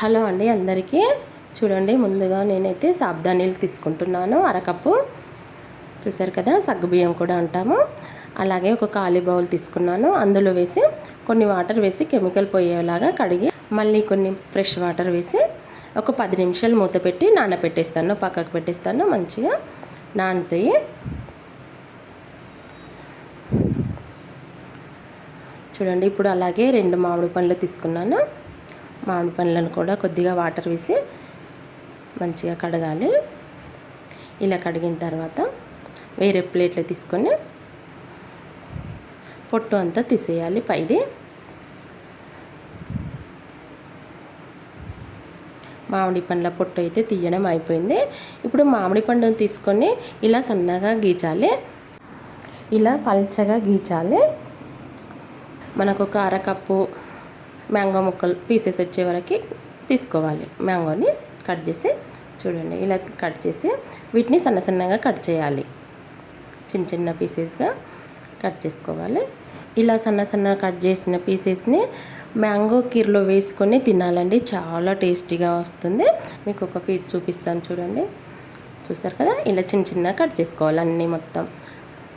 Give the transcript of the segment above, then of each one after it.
Hello అండి అందరికీ. చూడండి ముందుగా నేనైతే సాబ్దానీలు తీసుకుంటున్నాను. అరకప్పు. చూసారు కదా సగ్గుబియ్యం కూడా అంటాము. అలాగే ఒక ఖాళీ బౌల్ తీసుకున్నాను. అందులో వేసి కొన్ని వాటర్ వేసి కెమికల్ పోయేలాగా కడిగి మళ్ళీ కొన్ని ఫ్రెష్ వాటర్ వేసి ఒక పది నిమిషాలు మూత పెట్టి నానబెట్టేస్తాను పక్కకు పెట్టేస్తాను. మంచిగా నానుతాయి. చూడండి ఇప్పుడు అలాగే రెండు మామిడి పండ్లు తీసుకున్నాను. మామిడి పండ్లను కూడా కొద్దిగా వాటర్ వేసి మంచిగా కడగాలి. ఇలా కడిగిన తర్వాత వేరే ప్లేట్లో తీసుకొని పొట్టు అంతా తీసేయాలి పైది. మామిడి పండ్ల పొట్టు అయితే తీయడం అయిపోయింది. ఇప్పుడు మామిడి పండును తీసుకొని ఇలా సన్నగా గీచాలి. ఇలా పల్చగా గీచాలి. మనకు ఒక అరకప్పు మ్యాంగో ముక్కలు పీసెస్ వచ్చే వరకు తీసుకోవాలి. మ్యాంగోని కట్ చేసి చూడండి ఇలా కట్ చేసి వీటిని సన్న సన్నగా కట్ చేయాలి. చిన్న చిన్న పీసెస్గా కట్ చేసుకోవాలి. ఇలా సన్న సన్న కట్ చేసిన పీసెస్ని మ్యాంగో కీర్లో వేసుకొని తినాలండి. చాలా టేస్టీగా వస్తుంది. మీకు ఒక పీస్ చూపిస్తాను చూడండి. చూసారు కదా? ఇలా చిన్న చిన్న కట్ చేసుకోవాలి అన్నీ మొత్తం.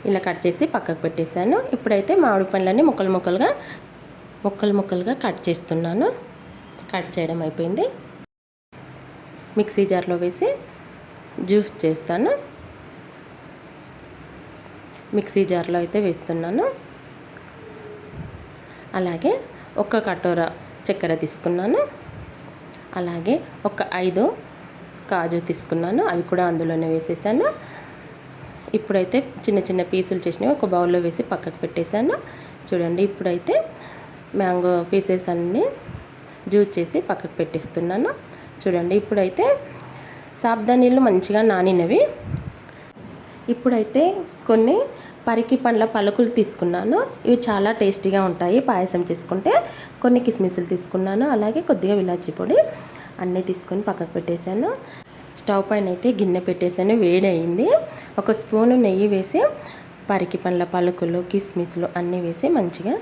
ఇలా కట్ చేసి పక్కకు పెట్టేశాను. ఇప్పుడైతే మామిడి పండ్లన్నీ ముక్కలు ముక్కలుగా ముక్కలు ముక్కలుగా కట్ చేస్తున్నాను. కట్ చేయడం అయిపోయింది. మిక్సీ జార్లో వేసి జ్యూస్ చేస్తాను. మిక్సీ జార్లో అయితే వేస్తున్నాను. అలాగే ఒక కటోర చక్కెర తీసుకున్నాను. అలాగే ఒక ఐదు కాజు తీసుకున్నాను. అవి కూడా అందులోనే వేసేసాను. ఇప్పుడైతే చిన్న చిన్న పీసులు చేసినవి ఒక బౌల్లో వేసి పక్కకు పెట్టేశాను. చూడండి ఇప్పుడైతే మ్యాంగో పీసెస్ అన్నీ జ్యూస్ చేసి పక్కకు పెట్టేస్తున్నాను. చూడండి ఇప్పుడైతే సాబ్దానీళ్ళు మంచిగా నానినవి. ఇప్పుడైతే కొన్ని పరికి పండ్ల పలుకులు తీసుకున్నాను. ఇవి చాలా టేస్టీగా ఉంటాయి పాయసం చేసుకుంటే. కొన్ని కిస్మిస్లు తీసుకున్నాను అలాగే కొద్దిగా విలాచి పొడి అన్నీ తీసుకొని పక్కకు పెట్టేశాను. స్టవ్ పైన అయితే గిన్నె పెట్టేసాను వేడి అయింది ఒక స్పూను నెయ్యి వేసి పరికి పండ్ల పలుకులు కిస్మిస్లు అన్నీ వేసి మంచిగా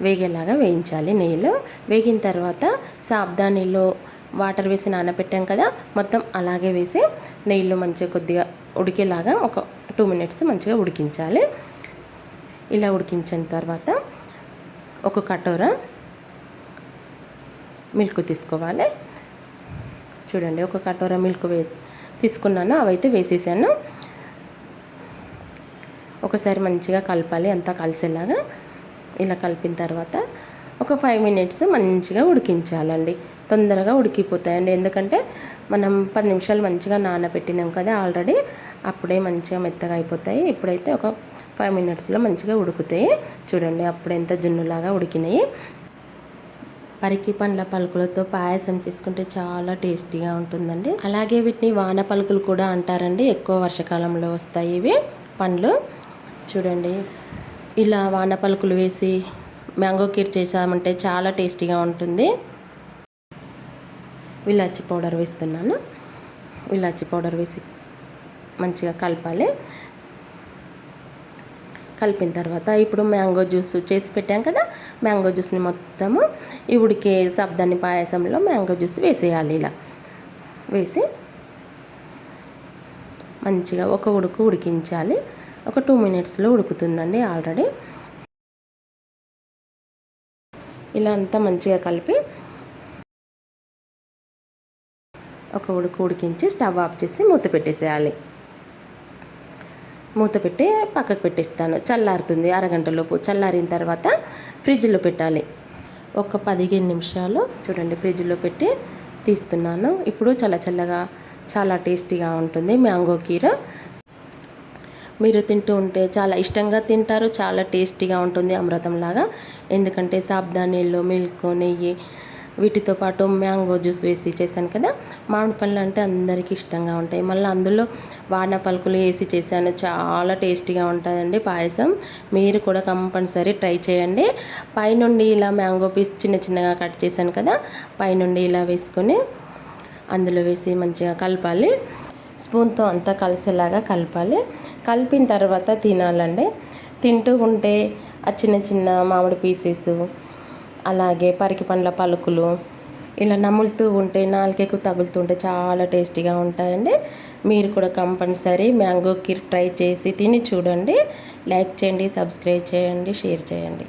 వేగేలాగా వేయించాలి నెయ్యిలో. వేగిన తర్వాత సాబ్దానీలో వాటర్ వేసి నానబెట్టాం కదా మొత్తం అలాగే వేసి నెయ్యిలో మంచిగా కొద్దిగా ఉడికేలాగా ఒక టూ మినిట్స్ మంచిగా ఉడికించాలి. ఇలా ఉడికించిన తర్వాత ఒక కటోర మిల్క్ తీసుకోవాలి. చూడండి ఒక కటోర మిల్క్ వే తీసుకున్నాను అవైతే వేసేసాను. ఒకసారి మంచిగా కలపాలి అంతా కలిసేలాగా. ఇలా కలిపిన తర్వాత ఒక ఫైవ్ మినిట్స్ మంచిగా ఉడికించాలండి. తొందరగా ఉడికిపోతాయండి. ఎందుకంటే మనం పది నిమిషాలు మంచిగా నానబెట్టినాం కదా ఆల్రెడీ అప్పుడే మంచిగా మెత్తగా అయిపోతాయి. ఇప్పుడైతే ఒక ఫైవ్ మినిట్స్లో మంచిగా ఉడుకుతాయి. చూడండి అప్పుడు ఎంత జున్నులాగా ఉడికినాయి. పరికి పండ్ల పలుకులతో పాయసం చేసుకుంటే చాలా టేస్టీగా ఉంటుందండి. అలాగే వీటిని వాన పలుకులు కూడా అంటారండి. ఎక్కువ వర్షాకాలంలో వస్తాయి ఇవి పండ్లు. చూడండి ఇలా వాన పలుకులు వేసి మ్యాంగో కీర్ చేసామంటే చాలా టేస్టీగా ఉంటుంది. విలాచి పౌడర్ వేస్తున్నాను. విలాచి పౌడర్ వేసి మంచిగా కలపాలి. కలిపిన తర్వాత ఇప్పుడు మ్యాంగో జ్యూస్ చేసి పెట్టాం కదా మ్యాంగో జ్యూస్ని మొత్తము ఈ ఉడికే సబ్దాని పాయసంలో మ్యాంగో జ్యూస్ వేసేయాలి ఇలా. వేసి మంచిగా ఒక ఉడుకు ఉడికించాలి. ఒక టూ మినిట్స్లో ఉడుకుతుందండి ఆల్రెడీ. ఇలా అంతా మంచిగా కలిపి ఒక ఉడుకు ఉడికించి స్టవ్ ఆఫ్ చేసి మూత పెట్టేసేయాలి. మూత పెట్టి పక్కకు పెట్టేస్తాను. చల్లారుతుంది అరగంటలోపు చల్లారిన తర్వాత ఫ్రిడ్జ్లో పెట్టాలి. ఒక పదిహేను నిమిషాలు చూడండి ఫ్రిడ్జ్లో పెట్టి తీస్తున్నాను. ఇప్పుడు చల్ల చల్లగా చాలా టేస్టీగా ఉంటుంది మ్యాంగో కీర. మీరు తింటూ ఉంటే చాలా ఇష్టంగా తింటారు చాలా టేస్టీగా ఉంటుంది అమృతంలాగా. ఎందుకంటే సాబ్దానీళ్ళు మిల్క్ నెయ్యి వీటితో పాటు మ్యాంగో జ్యూస్ వేసి చేశాను కదా. మామిడి పళ్ళు అంటే అందరికీ ఇష్టంగా ఉంటాయి. మళ్ళీ అందులో వాడిన పలుకులు వేసి చేశాను. చాలా టేస్టీగా ఉంటుందండి పాయసం. మీరు కూడా కంపల్సరీ ట్రై చేయండి. పైనుండి ఇలా మ్యాంగో పీస్ చిన్న చిన్నగా కట్ చేశాను కదా. పైనుండి ఇలా వేసుకొని అందులో వేసి మంచిగా కలపాలి. స్పూన్తో అంతా కలిసేలాగా కలపాలి. కలిపిన తర్వాత తినాలండి. తింటూ ఉంటే ఆ చిన్న చిన్న మామిడి పీసెస్ అలాగే పరికి పండ్ల పలుకులు ఇలా నములుతూ ఉంటే నాలుకకు తగులుతుంటే చాలా టేస్టీగా ఉంటాయండి. మీరు కూడా కంపల్సరీ మ్యాంగో కీర్ ట్రై చేసి తిని చూడండి. లైక్ చేయండి సబ్స్క్రైబ్ చేయండి షేర్ చేయండి.